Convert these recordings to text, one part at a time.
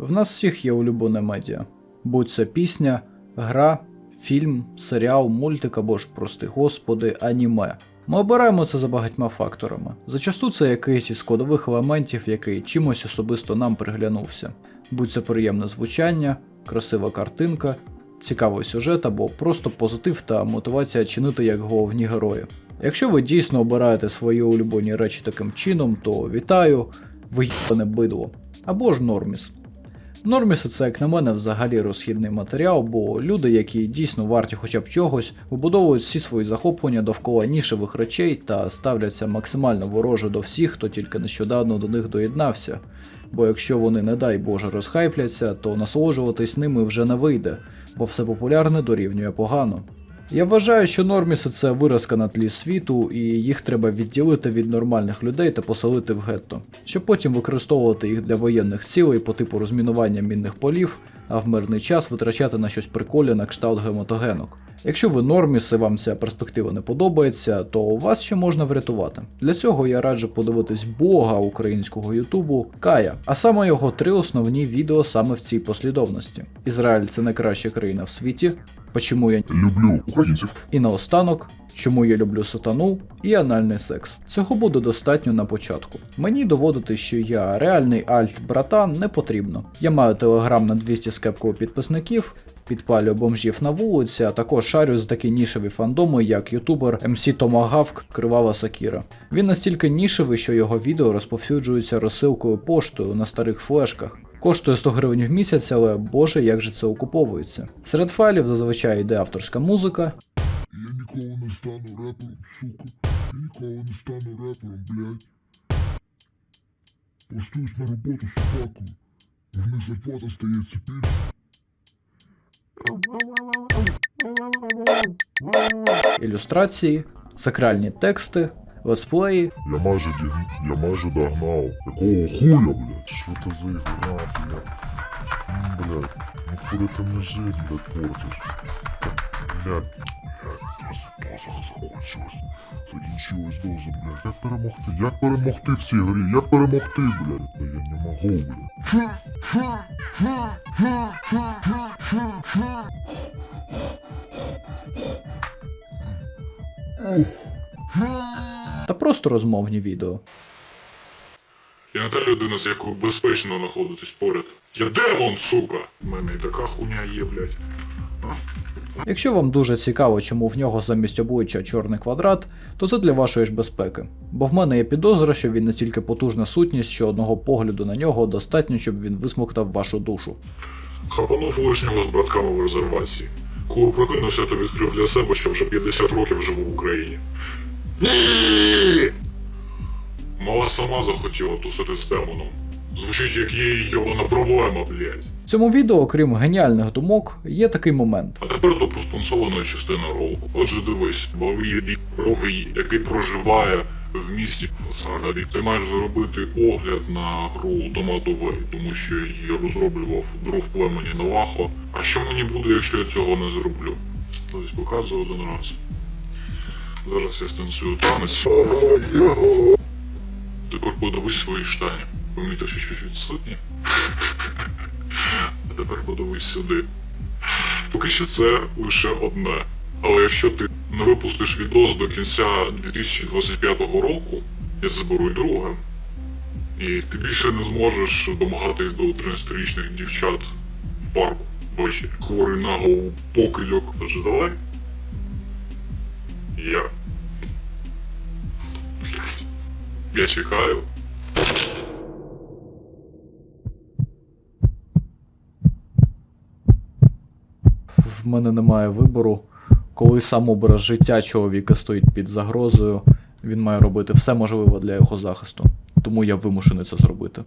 В нас всіх є улюблене медіа, будь це пісня, гра, фільм, серіал, мультик або ж, прости господи, аніме. Ми обираємо це за багатьма факторами. Зачасту це якийсь із складових елементів, який чимось особисто нам приглянувся. Будь це приємне звучання, красива картинка, цікавий сюжет або просто позитив та мотивація чинити як головні герої. Якщо ви дійсно обираєте свої улюблені речі таким чином, то вітаю, ви бидло. Або ж норміс. Норміси це, як на мене, взагалі розхідний матеріал, бо люди, які дійсно варті хоча б чогось, вибудовують всі свої захоплення довкола нішевих речей та ставляться максимально вороже до всіх, хто тільки нещодавно до них доєднався. Бо якщо вони, не дай Боже, розхайпляться, то насолоджуватись ними вже не вийде, бо все популярне дорівнює погано. Я вважаю, що норміси це виразка на тлі світу, і їх треба відділити від нормальних людей та поселити в гетто, щоб потім використовувати їх для воєнних цілей по типу розмінування мінних полів, а в мирний час витрачати на щось прикольне на кшталт гематогенок. Якщо ви норміс і вам ця перспектива не подобається, то вас ще можна врятувати. Для цього я раджу подивитись бога українського Ютубу Кая, а саме його три основні відео саме в цій послідовності. Ізраїль це найкраща країна в світі. Почому я Люблю українців. і наостанок, чому я люблю сатану і анальний секс. Цього буде достатньо на початку. Мені доводити, що я реальний альт-братан не потрібно. Я маю телеграм на 200 з кепкою підписників, підпалюю бомжів на вулиці, а також шарю з такі нішеві фандоми, як ютубер MC Tomahawk Кривава Сакіра. Він настільки нішевий, що його відео розповсюджуються розсилкою поштою на старих флешках. Коштує 100 гривень в місяць, але боже, як же це окуповується. Серед файлів зазвичай йде авторська музика, Я ніколи не стану репером, сука. Я ніколи не стану репером, блядь. Влаштуюсь на роботу собакою. В них зарплата стається більше. ілюстрації, сакральні тексти, летсплеї, Я майже ді... я майже догнав. Якого хуя, блядь? Що це за ігра, блядь? М, Блядь, ну куди ти мені жизнь, блядь, портиш? Блядь, блядь, доза, закончилась. Закінчилась доза, блядь. Як перемогти? Як перемогти в цій грі? Як перемогти, блядь? Та я не можу, блядь. Та просто розмовні відео. Я не та людина, з якою безпечно знаходитись поряд. Я демон, сука! У мене і така хуйня є, блядь. Якщо вам дуже цікаво, чому в нього замість обличчя чорний квадрат, то це для вашої ж безпеки. Бо в мене є підозра, що він настільки потужна сутність, що одного погляду на нього достатньо, щоб він висмоктав вашу душу. Хапанув лишнього з братками в резервації. Коли прокинувся, то відкрив для себе, що вже 50 років живу в Україні. Мала сама захотіла тусити з демоном. Звучить як є її йобана проблема, блядь. В цьому відео, окрім геніальних думок, є такий момент. А тепер до проспонсованої частини ролику. Отже, дивись, бо рік рогий, який проживає в місті Сагаді. Ти маєш зробити огляд на гру Томатовей, тому що її розроблював друг племені Навахо. А що мені буде, якщо я цього не зроблю? Тобто показую один раз. Зараз я станцюю танець. Тепер подивись свої штані. Помітивши щось відсутнє. А тепер подивись сюди. Поки що це лише одне. Але якщо ти не випустиш відос до кінця 2025 року, я заберу й друге. І ти більше не зможеш домагатись до 13-річних дівчат в парку ввечері. Хворий на голову покидьок. Тож давай. Я. Я чекаю. В мене немає вибору. Коли сам образ життя чоловіка стоїть під загрозою, він має робити все можливе для його захисту. Тому я вимушений це зробити.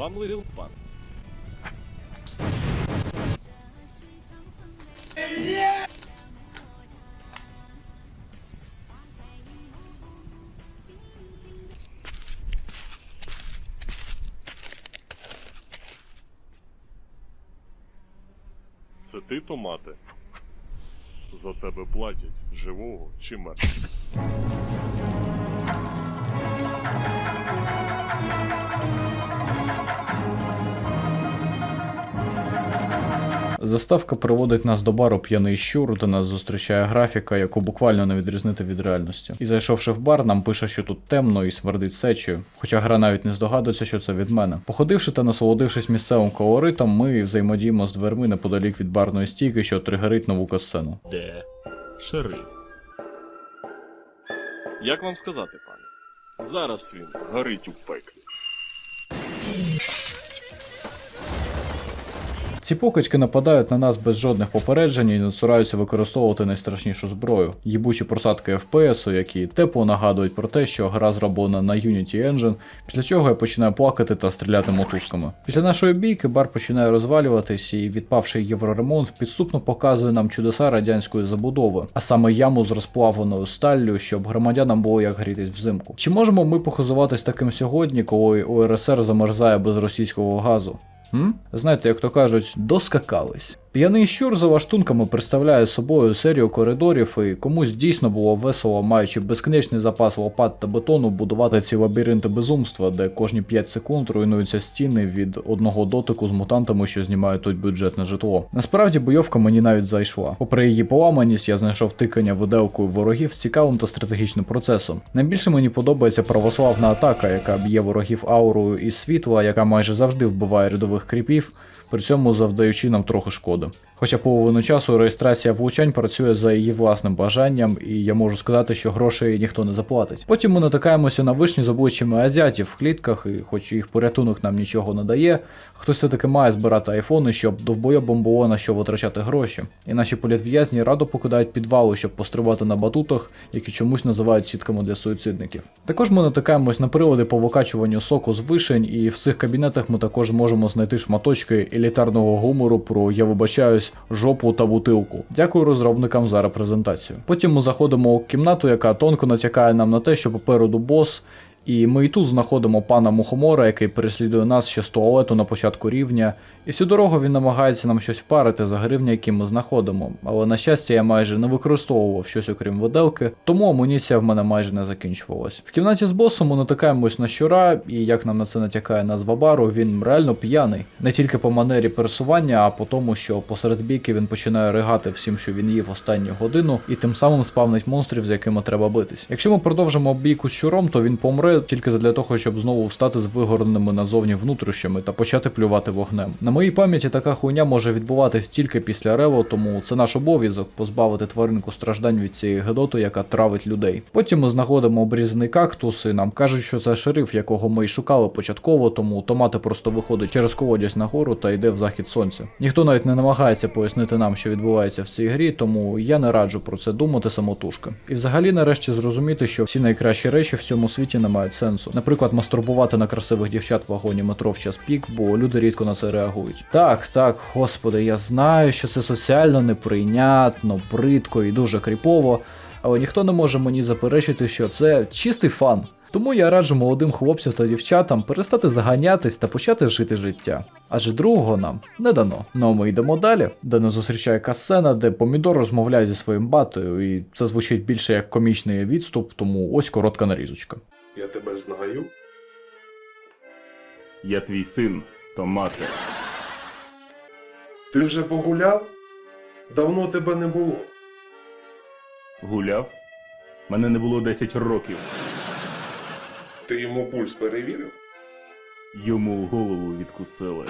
Вам лирил пан. Це ти томати? За тебе платять живого чи мертвого. Заставка приводить нас до бару п'яний щур, де нас зустрічає графіка, яку буквально не відрізнити від реальності. І зайшовши в бар, нам пише, що тут темно і смердить сечею, хоча гра навіть не здогадується, що це від мене. Походивши та насолодившись місцевим колоритом, ми взаємодіємо з дверми неподалік від барної стійки, що тригерить нову касцену. Де шериф? Як вам сказати, пане? Зараз він горить у пеклі. Ці покидьки нападають на нас без жодних попереджень і не цураються використовувати найстрашнішу зброю. Їбучі просадки FPS, які тепло нагадують про те, що гра зроблена на Unity Engine, після чого я починаю плакати та стріляти мотузками. Після нашої бійки бар починає розвалюватись і відпавший євроремонт підступно показує нам чудеса радянської забудови, а саме яму з розплавленою сталлю, щоб громадянам було як грітись взимку. Чи можемо ми похизуватись таким сьогодні, коли УРСР замерзає без російського газу? М? Знаєте, як то кажуть, доскакались. П'яний щур за лаштунками представляє собою серію коридорів, і комусь дійсно було весело, маючи безкінечний запас лопат та бетону, будувати ці лабіринти безумства, де кожні 5 секунд руйнуються стіни від одного дотику з мутантами, що знімають тут бюджетне житло. Насправді бойовка мені навіть зайшла. Попри її поламаність, я знайшов тикання виделкою ворогів з цікавим та стратегічним процесом. Найбільше мені подобається православна атака, яка б'є ворогів аурою і світла, яка майже завжди вбиває рядових кріпів, при цьому завдаючи нам трохи шкоди. Хоча половину часу реєстрація влучань працює за її власним бажанням, і я можу сказати, що грошей ніхто не заплатить. Потім ми натикаємося на вишні з обличчями азіатів в клітках, і хоч їх порятунок нам нічого не дає, хтось все-таки має збирати айфони, щоб довбойобом було на що витрачати гроші. І наші політв'язні радо покидають підвали, щоб пострибати на батутах, які чомусь називають сітками для суїцидників. Також ми натикаємось на прилади по викачуванню соку з вишень, і в цих кабінетах ми також можемо знайти шматочки елітарного гумору про я вибачаюсь жопу та бутилку. Дякую розробникам за репрезентацію. Потім ми заходимо у кімнату, яка тонко натякає нам на те, що попереду бос. І ми і тут знаходимо пана Мухомора, який переслідує нас ще з туалету на початку рівня, і всю дорогу він намагається нам щось впарити за гривня, які ми знаходимо. Але на щастя, я майже не використовував щось окрім виделки, тому амуніція в мене майже не закінчувалась. В кімнаті з босом ми натикаємось на щура, і як нам на це натякає назва бару, він реально п'яний. Не тільки по манері пересування, а по тому, що посеред бійки він починає ригати всім, що він їв останню годину, і тим самим спавнить монстрів, з якими треба битись. Якщо ми продовжимо бійку з щуром, то він помре тільки для того, щоб знову встати з вигорненими назовні внутрішнями та почати плювати вогнем. На моїй пам'яті така хуйня може відбуватись тільки після рево, тому це наш обов'язок позбавити тваринку страждань від цієї гедоти, яка травить людей. Потім ми знаходимо обрізаний кактус, і нам кажуть, що це шериф, якого ми й шукали початково, тому томати просто виходить через колодязь нагору та йде в захід сонця. Ніхто навіть не намагається пояснити нам, що відбувається в цій грі, тому я не раджу про це думати самотужки. І взагалі, нарешті, зрозуміти, що всі найкращі речі в цьому світі не мають сенсу. Наприклад, мастурбувати на красивих дівчат в вагоні метро в час пік, бо люди рідко на це реагують. Так, так, господи, я знаю, що це соціально неприйнятно, бридко і дуже кріпово, але ніхто не може мені заперечити, що це чистий фан. Тому я раджу молодим хлопцям та дівчатам перестати заганятись та почати жити життя. Адже другого нам не дано. Ну а ми йдемо далі, де нас зустрічає касцена, де помідор розмовляє зі своїм батою, і це звучить більше як комічний відступ, тому ось коротка нарізочка. Я тебе знаю. Я твій син, Томате. Ти вже погуляв? Давно тебе не було. Гуляв? Мене не було 10 років. Ти йому пульс перевірив? Йому голову відкусили.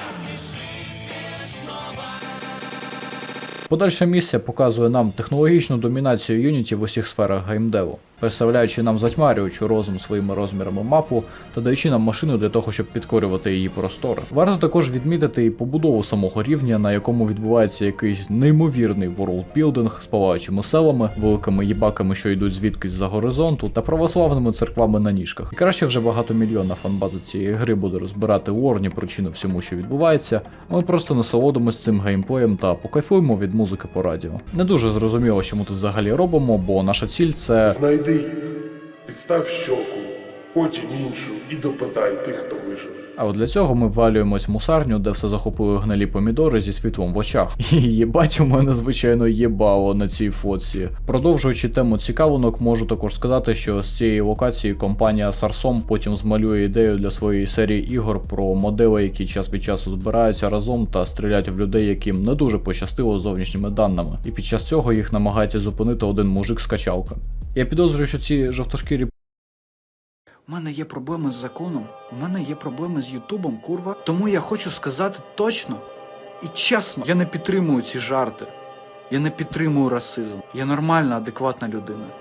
Подальша місія показує нам технологічну домінацію Unity в усіх сферах геймдеву, представляючи нам затьмарюючу розум своїми розмірами мапу та даючи нам машину для того, щоб підкорювати її простори. Варто також відмітити і побудову самого рівня, на якому відбувається якийсь неймовірний ворлдбілдинг з палаючими селами, великими їбаками, що йдуть звідкись за горизонту, та православними церквами на ніжках. І краще вже багатомільйонна фанбаза цієї гри буде розбирати лорні причини всьому, що відбувається. Ми просто насолодимось цим геймплеєм та покайфуємо від музики по радіо. Не дуже зрозуміло, що ми тут взагалі робимо, бо наша ціль це. Знайди їх, підстав щоку, потім іншу і допитай тих, хто. А от для цього ми валюємось в мусарню, де все захопили гнилі помідори зі світлом в очах. І їбать, у мене звичайно єбало на цій фотці. Продовжуючи тему цікавинок, можу також сказати, що з цієї локації компанія Sarsom потім змалює ідею для своєї серії ігор про модели, які час від часу збираються разом та стрілять в людей, яким не дуже пощастило з зовнішніми даними. І під час цього їх намагається зупинити один мужик з качалка. Я підозрюю, що ці жовтошкірі У мене є проблеми з законом, у мене є проблеми з Ютубом, курва. Тому я хочу сказати точно і чесно, я не підтримую ці жарти. Я не підтримую расизм. Я нормальна, адекватна людина.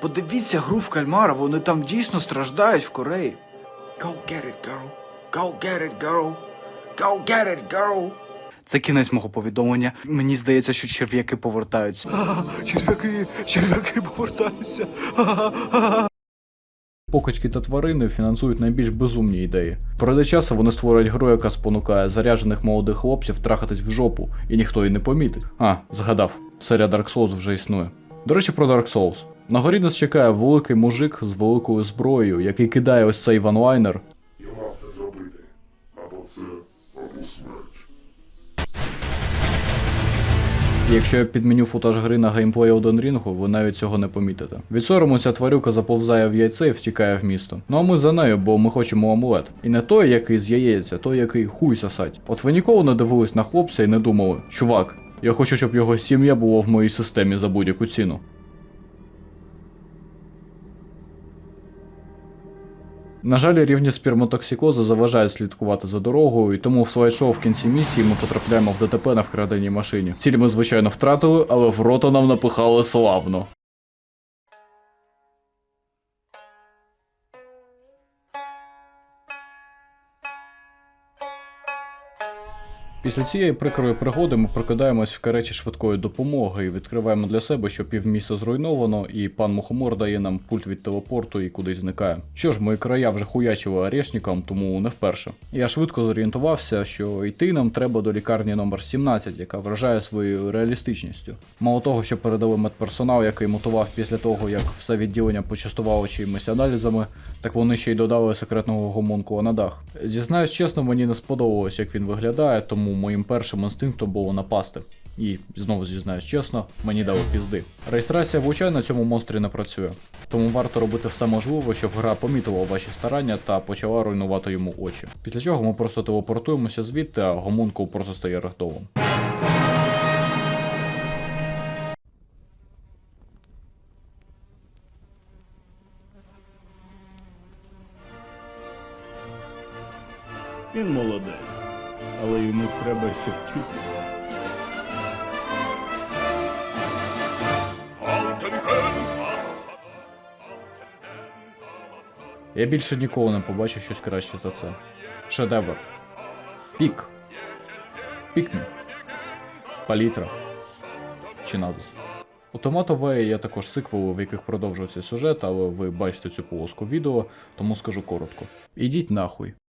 Подивіться гру в кальмара, вони там дійсно страждають в Кореї. Go get it, girl. Go get it, girl. Go get it, girl. Це кінець мого повідомлення. Мені здається, що черв'яки повертаються. А, черв'яки, черв'яки повертаються. А-а-а. Та тварини фінансують найбільш безумні ідеї. Пройде часу вони створять гру, яка спонукає заряджених молодих хлопців трахатись в жопу, і ніхто її не помітить. А, згадав, серія Dark Souls вже існує. До речі, про Dark Souls. На горі нас чекає великий мужик з великою зброєю, який кидає ось цей ванлайнер. Я мав це зробити. Або це, або смерть. Якщо я підменю футаж гри на геймплей Elden Ring, ви навіть цього не помітите. Від сорому тварюка заповзає в яйце і втікає в місто. Ну а ми за нею, бо ми хочемо амулет. І не той, який з яєць, а той, який хуй сосать. От ви ніколи не дивились на хлопця і не думали, чувак, я хочу, щоб його сім'я було в моїй системі за будь-яку ціну. На жаль, рівні сперматоксикозу заважають слідкувати за дорогою, і тому в слайд-шоу в кінці місії ми потрапляємо в ДТП на вкраденій машині. Ціль ми, звичайно, втратили, але в рота нам напихали славно. Після цієї прикрої пригоди ми прокидаємось в кареті швидкої допомоги і відкриваємо для себе, що півміста зруйновано, і пан Мухомор дає нам пульт від телепорту і кудись зникає. Що ж, мої края вже хуячили орешникам, тому не вперше. Я швидко зорієнтувався, що йти нам треба до лікарні номер 17, яка вражає своєю реалістичністю. Мало того, що передали медперсонал, який мутував після того, як все відділення почастувало чиїмись аналізами, так вони ще й додали секретного гомункула на дах. Зізнаюсь чесно, мені не сподобалось, як він виглядає, тому моїм першим інстинктом було напасти. І знову зізнаюсь чесно, мені дали пізди. Реєстрація влучай на цьому монстрі не працює. Тому варто робити все можливе, щоб гра помітила ваші старання та почала руйнувати йому очі. Після чого ми просто телепортуємося звідти, а гомункул просто стає рахтовим. Він молодець, але йому треба ще вчитися. Я більше ніколи не побачу щось краще за це. Шедевр. Пік. Пікмі. Палітра. Чи назис. У Tomato є також сиквели, в яких продовжується сюжет, але ви бачите цю полоску відео, тому скажу коротко. Ідіть нахуй.